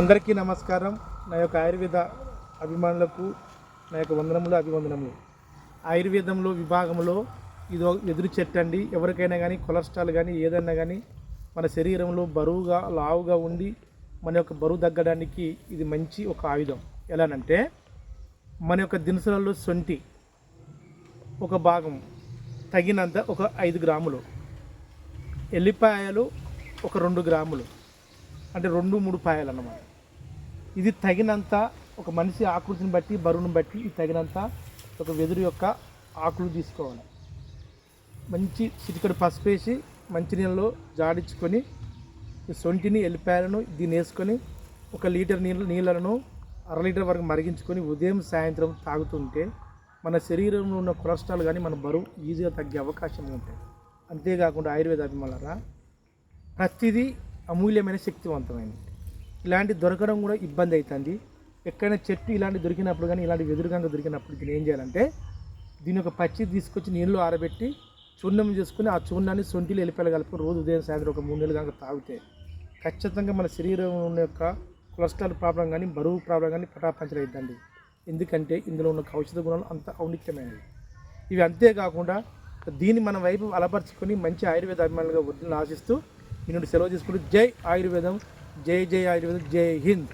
అందరికీ నమస్కారం. నా యొక్క ఆయుర్వేద అభిమానులకు నా యొక్క వందనములు అభివందనములు. ఆయుర్వేదంలో విభాగంలో ఇది ఒక ఎదురు చెట్టు అండి ఎవరికైనా కానీ కొలెస్ట్రాల్ కానీ ఏదైనా కానీ మన శరీరంలో బరువుగా లావుగా ఉండి మన యొక్క బరువు తగ్గడానికి ఇది మంచి ఒక ఆయుధం. ఎలానంటే మన యొక్క దినుసులలో సొంటి ఒక భాగం తగినంత ఒక ఐదు గ్రాములు. ఎల్లిపాయలు ఒక రెండు గ్రాములు. అంటే రెండు మూడు పాయలు అన్నమాట. ఇది తగినంత ఒక మనిషి ఆకృతిని బట్టి బరువును బట్టి ఇది తగినంత ఒక వెదురు యొక్క ఆకులు తీసుకోవాలి. మంచి చిటికడు పసుపు వేసి మంచినీళ్ళలో జాడించుకొని ఈ సొంటిని ఎల్లిపాయలను దీన్ని వేసుకొని ఒక లీటర్ నీళ్ళు నీళ్ళను అర లీటర్ వరకు మరిగించుకొని ఉదయం సాయంత్రం తాగుతుంటే మన శరీరంలో ఉన్న కొలెస్ట్రాల్ కానీ మన బరువు ఈజీగా తగ్గే అవకాశం ఉంటాయి. అంతేకాకుండా ఆయుర్వేద అభిమానులరా ప్రతిదీ అమూల్యమైన శక్తివంతమైనది ఇలాంటి దొరకడం కూడా ఇబ్బంది అవుతుంది ఎక్కడైనా చెట్టు ఇలాంటి దొరికినప్పుడు కానీ ఇలాంటి వెదురుగంగా దొరికినప్పుడు దీన్ని ఏం చేయాలంటే దీని ఒక పచ్చి తీసుకొచ్చి నీళ్ళు ఆరబెట్టి చూర్ణం చేసుకుని ఆ చూర్ణాన్ని సొంటిలో వెళ్ళిపోయి కలుపుకొని రోజు ఉదయం సాయంత్రం ఒక మూడు నెలలు కనుక తాగితే ఖచ్చితంగా మన శరీరం యొక్క కొలెస్ట్రాల్ ప్రాబ్లం కానీ బరువు ప్రాబ్లం కానీ పటాపంచలు అవుతుందండి ఎందుకంటే ఇందులో ఉన్న ఔషధ గుణాలు అంత ఔనిత్యమైనవి ఇవి అంతేకాకుండా దీన్ని మన వైపు అలపరుచుకొని మంచి ఆయుర్వేద అభిమానులుగా వృద్ధిని ఆశిస్తూ మీ నుండి సెలవు తీసుకుంటూ జై ఆయుర్వేదం జై జై ఆయుర్వేదం జై హింద్.